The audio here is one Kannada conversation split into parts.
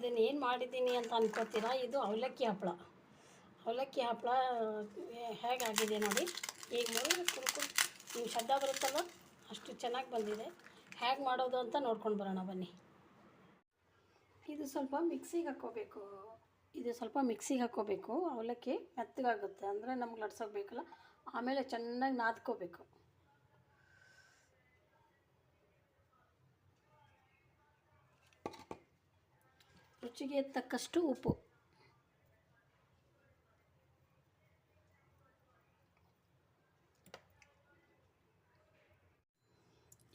ಇದನ್ನ ಏನು ಮಾಡಿದ್ದೀನಿ ಅಂತ ಅನ್ಕೋತೀರಾ? ಇದು ಅವಲಕ್ಕಿ ಹಪ್ಪಳ ಅವಲಕ್ಕಿ ಹಪ್ಪಳ ಹೇಗಾಗಿದೆ ನೋಡಿ? ಈಗ ನೋಡಿ ಕುರುಕು ನೀವು ಶಬ್ದ ಬರುತ್ತಲ್ಲ ಅಷ್ಟು ಚೆನ್ನಾಗಿ ಬಂದಿದೆ. ಹೇಗೆ ಮಾಡೋದು ಅಂತ ನೋಡ್ಕೊಂಡು ಬರೋಣ ಬನ್ನಿ. ಇದು ಸ್ವಲ್ಪ ಮಿಕ್ಸಿಗೆ ಹಾಕ್ಕೋಬೇಕು. ಇದು ಸ್ವಲ್ಪ ಮಿಕ್ಸಿಗೆ ಹಾಕ್ಕೋಬೇಕು. ಅವಲಕ್ಕಿ ಮೆತ್ತಗಾಗುತ್ತೆ. ಅಂದರೆ ನಮ್ಗೆ ಲಟ್ಸೋಕೆ ಬೇಕಲ್ಲ. ಆಮೇಲೆ ಚೆನ್ನಾಗಿ ನಾದ್ಕೋಬೇಕು. ರುಚಿಗೆ ತಕ್ಕಷ್ಟು ಉಪ್ಪು.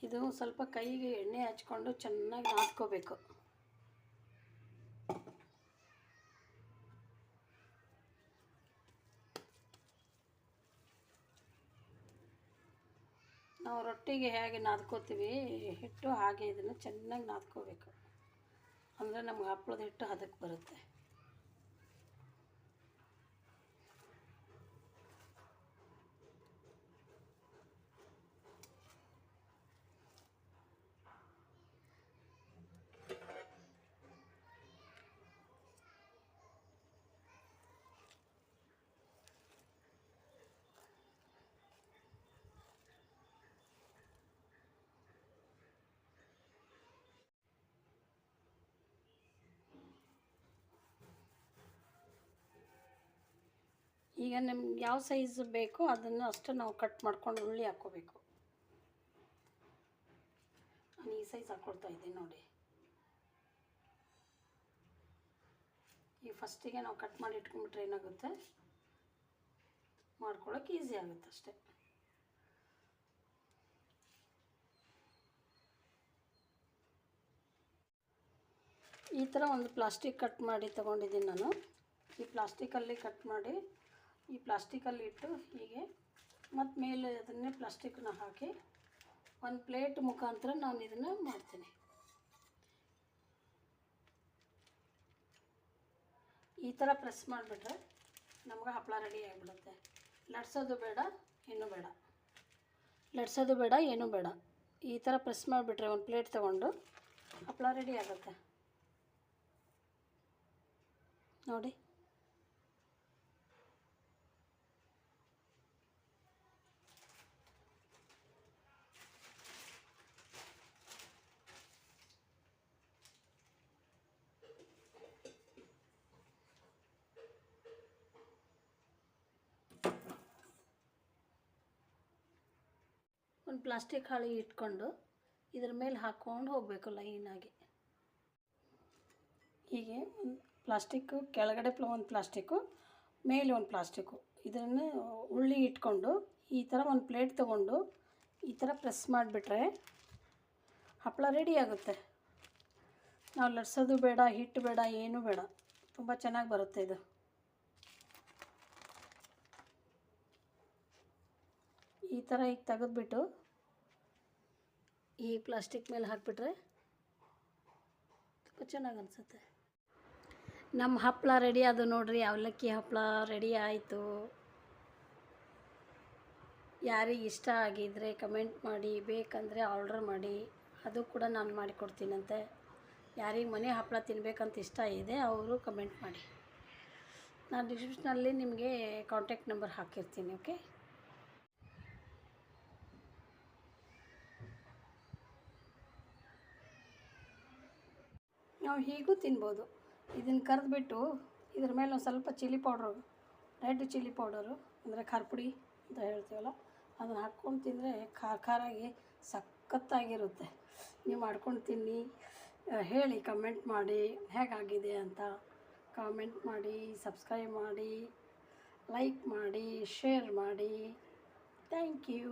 ಇದು ಸ್ವಲ್ಪ ಕೈಗೆ ಎಣ್ಣೆ ಹಚ್ಕೊಂಡು ಚೆನ್ನಾಗಿ ನಾದ್ಕೋಬೇಕು. ನಾವು ರೊಟ್ಟಿಗೆ ಹೇಗೆ ನಾದ್ಕೋತೀವಿ, ಹಿಟ್ಟು ಹಾಗೆ ಇದನ್ನು ಚೆನ್ನಾಗಿ ನಾದ್ಕೋಬೇಕು. ಅಂದರೆ ನಮ್ಗೆ ಹಪ್ಪಳದ ಹಿಟ್ಟು ಹದಕ್ಕೆ ಬರುತ್ತೆ ಈಗ ನಿಮ್ಗೆ ಯಾವ ಸೈಜ್ ಬೇಕೋ ಅದನ್ನು ಅಷ್ಟು ನಾವು ಕಟ್ ಮಾಡ್ಕೊಂಡು ಉಳ್ಳಿ ಹಾಕ್ಕೋಬೇಕು ನಾನು ಈ ಸೈಜ್ ಹಾಕ್ಕೊಡ್ತಾ ಇದ್ದೀನಿ ನೋಡಿ. ಈ ಫಸ್ಟಿಗೆ ನಾವು ಕಟ್ ಮಾಡಿ ಇಟ್ಕೊಂಡ್ಬಿಟ್ರೆ ಏನಾಗುತ್ತೆ? ಮಾಡ್ಕೊಳ್ಳೋಕೆ ಈಸಿ ಆಗುತ್ತೆ ಅಷ್ಟೇ. ಈ ಥರ ಒಂದು ಪ್ಲಾಸ್ಟಿಕ್ ಕಟ್ ಮಾಡಿ ತೊಗೊಂಡಿದ್ದೀನಿ ನಾನು. ಈ ಪ್ಲಾಸ್ಟಿಕಲ್ಲಿ ಕಟ್ ಮಾಡಿ ಈ ಪ್ಲಾಸ್ಟಿಕಲ್ಲಿ ಇಟ್ಟು ಹೀಗೆ, ಮತ್ತು ಮೇಲೆ ಅದನ್ನೇ ಪ್ಲಾಸ್ಟಿಕ್ನ ಹಾಕಿ ಒಂದು ಪ್ಲೇಟ್ ಮುಖಾಂತರ ನಾನು ಇದನ್ನು ಮಾಡ್ತೀನಿ. ಈ ಥರ ಪ್ರೆಸ್ ಮಾಡಿಬಿಟ್ರೆ ನಮ್ಗೆ ಹಪ್ಪಳ ರೆಡಿ ಆಗಿಬಿಡುತ್ತೆ. ಲಟ್ಸೋದು ಬೇಡ ಏನೂ ಬೇಡ. ಲಟ್ಸೋದು ಬೇಡ ಏನೂ ಬೇಡ. ಈ ಥರ ಪ್ರೆಸ್ ಮಾಡಿಬಿಟ್ರೆ ಒಂದು ಪ್ಲೇಟ್ ತೊಗೊಂಡು ಹಪ್ಪಳ ರೆಡಿ ಆಗುತ್ತೆ. ನೋಡಿ. ಒಂದು ಪ್ಲಾಸ್ಟಿಕ್ ಹಾಳಿ ಇಟ್ಕೊಂಡು ಇದ್ರ ಮೇಲೆ ಹಾಕ್ಕೊಂಡು ಹೋಗಬೇಕು ಲೈನಾಗಿ ಹೀಗೆ ಒಂದು ಪ್ಲಾಸ್ಟಿಕ್ಕು ಕೆಳಗಡೆ ಪ್ಲ ಒಂದು ಪ್ಲಾಸ್ಟಿಕ್ಕು, ಮೇಲೆ ಒಂದು ಪ್ಲಾಸ್ಟಿಕ್ಕು. ಇದನ್ನು ಉಳ್ಳಿ ಇಟ್ಕೊಂಡು ಈ ಥರ ಒಂದು ಪ್ಲೇಟ್ ತೊಗೊಂಡು ಈ ಥರ ಪ್ರೆಸ್ ಮಾಡಿಬಿಟ್ರೆ ಹಪ್ಪಳ ರೆಡಿ ಆಗುತ್ತೆ. ನಾವು ಲಟ್ಸೋದು ಬೇಡ, ಹಿಟ್ಟು ಬೇಡ, ಏನೂ ಬೇಡ. ತುಂಬ ಚೆನ್ನಾಗಿ ಬರುತ್ತೆ ಇದು. ಈ ಥರ ಈಗ ತೆಗೆದ್ಬಿಟ್ಟು ಈ ಪ್ಲಾಸ್ಟಿಕ್ ಮೇಲೆ ಹಾಕಿಬಿಟ್ರೆ ತುಂಬ ಚೆನ್ನಾಗಿ ಅನಿಸುತ್ತೆ. ನಮ್ಮ ಹಪ್ಪಳ ರೆಡಿ ಅದು ನೋಡ್ರಿ, ಅವಲಕ್ಕಿ ಹಪ್ಪಳ ರೆಡಿ ಆಯಿತು. ಯಾರಿಗೆ ಇಷ್ಟ ಆಗಿದ್ರೆ ಕಮೆಂಟ್ ಮಾಡಿ, ಬೇಕಂದರೆ ಆರ್ಡ್ರ್ ಮಾಡಿ. ಅದು ಕೂಡ ನಾನು ಮಾಡಿಕೊಡ್ತೀನಂತೆ. ಯಾರಿಗೆ ಮನೆ ಹಪ್ಪಳ ತಿನ್ನಬೇಕಂತ ಇಷ್ಟ ಇದೆ, ಅವರು ಕಮೆಂಟ್ ಮಾಡಿ. ನಾನು ಡಿಸ್ಕ್ರಿಪ್ಷನಲ್ಲಿ ನಿಮಗೆ ಕಾಂಟ್ಯಾಕ್ಟ್ ನಂಬರ್ ಹಾಕಿರ್ತೀನಿ ಓಕೆ ನಾವು ಹೀಗೂ ತಿನ್ಬೋದು. ಇದನ್ನು ಕರೆದ್ಬಿಟ್ಟು ಇದ್ರ ಮೇಲೆ ಒಂದು ಸ್ವಲ್ಪ chilli powder, red chilli powder, ಅಂದರೆ ಖಾರ ಪುಡಿ ಅಂತ ಹೇಳ್ತೀವಲ್ಲ, ಅದನ್ನು ಹಾಕ್ಕೊಂಡು ತಿಂದರೆ ಖಾರ ಖಾರಾಗಿ ಸಖತ್ತಾಗಿರುತ್ತೆ. ನೀವು ಮಾಡ್ಕೊಂಡು ತಿನ್ನಿ ಹೇಳಿ ಕಮೆಂಟ್ ಮಾಡಿ ಹೇಗಾಗಿದೆ ಅಂತ ಕಾಮೆಂಟ್ ಮಾಡಿ ಸಬ್ಸ್ಕ್ರೈಬ್ ಮಾಡಿ ಲೈಕ್ ಮಾಡಿ ಶೇರ್ ಮಾಡಿ. ಥ್ಯಾಂಕ್ ಯು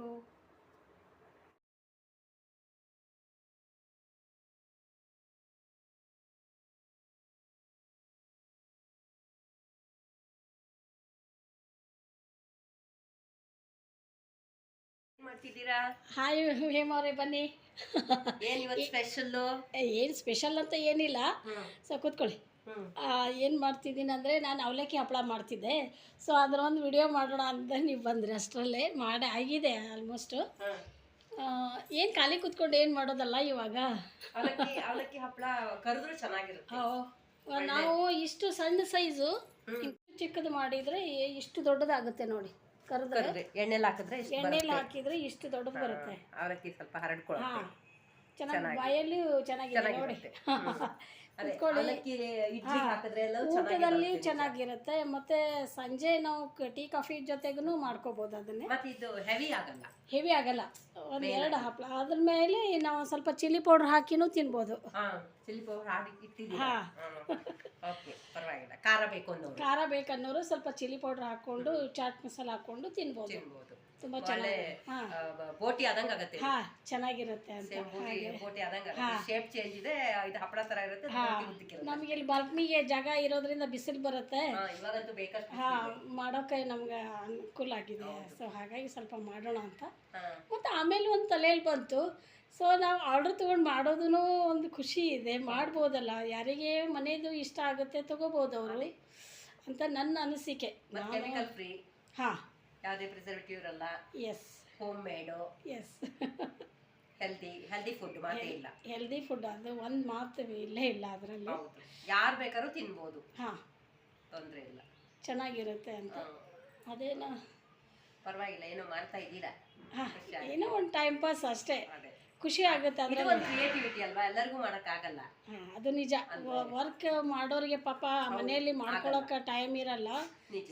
ಮಾಡ್ತಿದ್ದೀರಾ? ಹಾಯ್ ಹೇಮವ್ರೆ ಬನ್ನಿ. ಏನ್ ಇವತ್ತು ಸ್ಪೆಷಲ್ಲು ಏನು ಸ್ಪೆಷಲ್ ಅಂತ ಏನಿಲ್ಲ. ಸೊ ಕೂತ್ಕೊಳ್ಳಿ. ಏನು ಮಾಡ್ತಿದ್ದೀನಿ ಅಂದರೆ ನಾನು ಅವಲಕ್ಕಿ ಹಪ್ಪಳ ಮಾಡ್ತಿದ್ದೆ. ಸೊ ಅದರ ಒಂದು ವಿಡಿಯೋ ಮಾಡೋಣ ಅಂತ ನೀವು ಬಂದ್ರಿ. ಅಷ್ಟರಲ್ಲೇ ಮಾಡಿ ಆಗಿದೆ ಆಲ್ಮೋಸ್ಟು ಏನು ಖಾಲಿ ಕೂತ್ಕೊಂಡು ಏನು ಮಾಡೋದಲ್ಲ ಇವಾಗ? ಅವಲಕ್ಕಿ ಅವಲಕ್ಕಿ ಹಪ್ಪಳ ಕರೆದ್ರು ಚೆನ್ನಾಗಿರುತ್ತೆ. ನಾವು ಇಷ್ಟು ಸಣ್ಣ ಸೈಜು ಚಿಕ್ಕದು ಮಾಡಿದರೆ ಇಷ್ಟು ದೊಡ್ಡದಾಗುತ್ತೆ ನೋಡಿ. ಕರೆದ್ರೆ ಎಣ್ಣೆಲಿ ಹಾಕಿದ್ರೆ ಇಷ್ಟು ಎಣ್ಣೆಲಿ ಹಾಕಿದ್ರೆ ಇಷ್ಟು ದೊಡ್ಡದು ಬರುತ್ತೆ. ಅವಲಕ್ಕಿ ಸ್ವಲ್ಪ ಹಾ ಹರಡ್ಕೊಳ್ಳುತ್ತೆ ಚೆನ್ನಾಗಿ. ಬಾಯಲ್ಲಿ ಚೆನ್ನಾಗಿದೆ ನೋಡಿ. ಊಟದಲ್ಲಿ ಚೆನ್ನಾಗಿರುತ್ತೆ. ಮತ್ತೆ ಸಂಜೆ ನಾವು ಟೀ ಕಾಫಿ ಜೊತೆಗೂ ಮಾಡ್ಕೋಬಹುದು ಅದನ್ನೇ. ಹೆವಿ ಆಗಲ್ಲ. ಹೆವಿ ಆಗಲ್ಲ. ಒಂದು ಎರಡು ಹಪ್ಪಳ ಅದ್ರ ಮೇಲೆ ನಾವು ಸ್ವಲ್ಪ ಚಿಲ್ಲಿ ಪೌಡರ್ ಹಾಕಿನೂ ತಿನ್ಬೋದು. ಖಾರ ಬೇಕು ಅನ್ನೋರು. ಖಾರ ಬೇಕನ್ನೋರು ಸ್ವಲ್ಪ ಚಿಲ್ಲಿ ಪೌಡರ್ ಹಾಕೊಂಡು ಚಾಟ್ ಮಸಾಲ ಹಾಕೊಂಡು ತಿನ್ಬಹುದು ತಿನ್ಬೋದು. ತುಂಬ ಒಳ್ಳೆ ಚೆನ್ನಾಗಿ ಹಾ. ಬೋಟಿ ಆದಂಗ ಆಗತ್ತೆ ಹಾ ಚೆನ್ನಾಗಿರುತ್ತೆ ಅಂತ. ಹಾಗೆ. ಬೋಟಿ ಆದಂಗ ಶೇಪ್ ಚೇಂಜ್ ಇದೆ ಇದು ಹಪ್ಪಳ ತರ ಇರುತ್ತೆ ಅದು ಹಾ. ಬೋಟಿ ಉದ್ದಕ್ಕಿರುತ್ತೆ. ನಮಗೆ ಇಲ್ಲಿ ಬಾಲ್ಕನಿಗೆ ಜಾಗ ಇರೋದ್ರಿಂದ ಬಿಸಿಲು ಬರುತ್ತೆ. ಹಾ ಇವಾಗಂತೂ ಬೇಕಷ್ಟು ಹಾ ಮಾಡೋಕೆ ನಮ್ಗೆ ಅನುಕೂಲ ಆಗಿದೆ. ಸೊ ಹಾಗಾಗಿ ಸ್ವಲ್ಪ ಮಾಡೋಣ ಅಂತ. ಮತ್ತೆ ಮತ್ತು ಆಮೇಲೆ ಒಂದು ತಲೆಯಲ್ಲಿ ಬಂತು. ಸೊ ನಾವು ಆರ್ಡರ್ ತೊಗೊಂಡು ಮಾಡೋದೂ ಒಂದು ಖುಷಿ ಇದೆ. ಮಾಡ್ಬೋದಲ್ಲ. ಯಾರಿಗೆ ಮನೆಯದು ಇಷ್ಟ ಆಗುತ್ತೆ ತಗೋಬೋದು ಅವರು ಅಂತ ನನ್ನ ಅನಿಸಿಕೆ. ಕೆಮಿಕಲ್ ಫ್ರೀ ಹಾಂ. ಯಾವುದೇ ಪ್ರಿಸರ್ವೇಟಿವ್ ಇರಲ್ಲ. Yes home made yes healthy healthy food ಮಾತ್ರ ಇಲ್ಲ. ಹೆಲ್ದಿ ಫುಡ್ ಅಂದ್ರೆ ಒಂದು ಮಾತು ಇಲ್ಲೇ ಇಲ್ಲ ಅದರಲ್ಲಿ. ಹೌದು. ಯಾರು ಬೇಕಾದ್ರೂ ತಿನ್ಬೋದು. ಹಾಂ. ತೊಂದರೆ ಇಲ್ಲ. ಚೆನ್ನಾಗಿರುತ್ತೆ ಅಂತ. ಅದೇನ ಅದೇನೋ. ಪರವಾಗಿಲ್ಲ ಏನೋ ಮಾಡ್ತಾ ಇದ್ದೀರಾ? ಹಾಂ ಏನೋ ಒಂದು ಟೈಮ್ ಪಾಸ್ ಅಷ್ಟೇ. ಅದೇ. ಖುಷಿ ಆಗುತ್ತೆ ಅಂದ್ರೆ ಒಂದು ಕ್ರಿಯೇಟಿವಿಟಿ ಅಲ್ವಾ? ಎಲ್ಲರಿಗೂ ಹಾಂ ಅದು ನಿಜ. ವರ್ಕ್ ಮಾಡೋರಿಗೆ ಪಾಪ ಮನೆಯಲ್ಲಿ ಮಾಡ್ಕೊಳಕ್ಕೆ ಟೈಮ್ ಇರಲ್ಲ.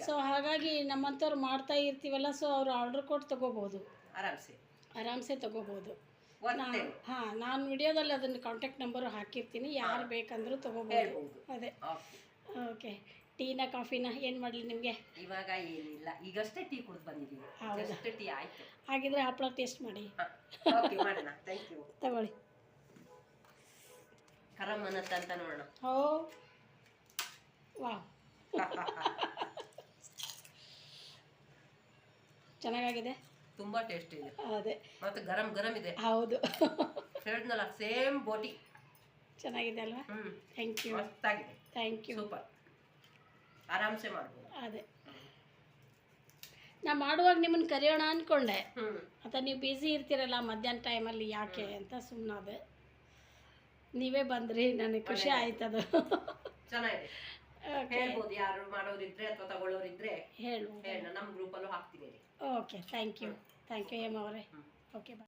ಸೊ ಹಾಗಾಗಿ ನಮ್ಮಂಥವ್ರು ಮಾಡ್ತಾ ಇರ್ತೀವಲ್ಲ ಸೊ ಅವ್ರು ಆರ್ಡರ್ ಕೊಟ್ಟು ತಗೋಬಹುದು. ಆರಾಮ್ಸೆ. ಆರಾಮ್ಸೆ ವರ್ತೆ ಹಾಂ ನಾನು ವಿಡಿಯೋದಲ್ಲಿ ಅದನ್ನು ಕಾಂಟ್ಯಾಕ್ಟ್ ನಂಬರ್ ಹಾಕಿರ್ತೀನಿ. ಯಾರು ಬೇಕಂದ್ರೂ ತಗೋಬಹುದು. ಅದೇ. ಓಕೆ ಟೀನ ಕಾಫಿನ ಏನು ಮಾಡಲಿ ನಿಮಗೆ? ಇವಾಗ ಏನಿಲ್ಲ. ಈಗಷ್ಟೇ ಟೀ ಕುಡಿದು ಬಂದಿದ್ದೀವಿ? ಜಸ್ಟ್ ಟೀ ಆಯ್ತು. ಹಾಗಿದ್ರೆ ಹಪ್ಪಳ ಟೇಸ್ಟ್ ಮಾಡಿ. ಓಕೆ ಮಾಡೋಣ. ಥ್ಯಾಂಕ್ ಯು ತಗೊಳ್ಳಿ. ಕರಮನತ್ ಅಂತ ನೋಡೋಣ. Oh wow. ಚೆನ್ನಾಗಾಗಿದೆ? ತುಂಬಾ ಟೇಸ್ಟ್ ಇದೆ. ಅದೇ. ಮತ್ತೆ ಗರಂ ಗರಂ ಇದೆ. ಹೌದು. ಹೇಳಿದ್ನಲ್ಲ ಸೇಮ್ ಬೋಟಿ. ಚೆನ್ನಾಗಿದೆ ಅಲ್ವಾ? ಥ್ಯಾಂಕ್ ಯು ಮಸ್ತಾಗಿದೆ. ಥ್ಯಾಂಕ್ ಯು ಸೂಪರ್ ಆರಾಮ್ಸೆ ಮಾಡ್ಬೋದು. ಅದೇ. ನಾ ಮಾಡುವಾಗ ನಿಮ್ಮನ್ನು ಕರೆಯೋಣ ಅಂದ್ಕೊಂಡೆ ಮತ್ತು ನೀವು ಬ್ಯುಸಿ ಇರ್ತೀರಲ್ಲ ಮಧ್ಯಾಹ್ನ ಟೈಮಲ್ಲಿ ಯಾಕೆ ಅಂತ ಸುಮ್ಮನಾದೆ ನೀವೇ ಬಂದ್ರಿ ನನಗೆ ಖುಷಿ ಆಯ್ತದು ಚೆನ್ನಾಗಿದೆ. ಹೇಳ್ಬೋದು ಯಾರು ಮಾಡೋರಿದ್ರೆ ಅಥವಾ ತಗೊಳ್ಳೋರಿದ್ರೆ ಹೇಳು. ಹೇಳ ನಮ್ಮ ಗ್ರೂಪಲ್ಲೂ ಹಾಕ್ತೀನಿ okay thank you thank you Hema. ಅವರೇ. Okay bye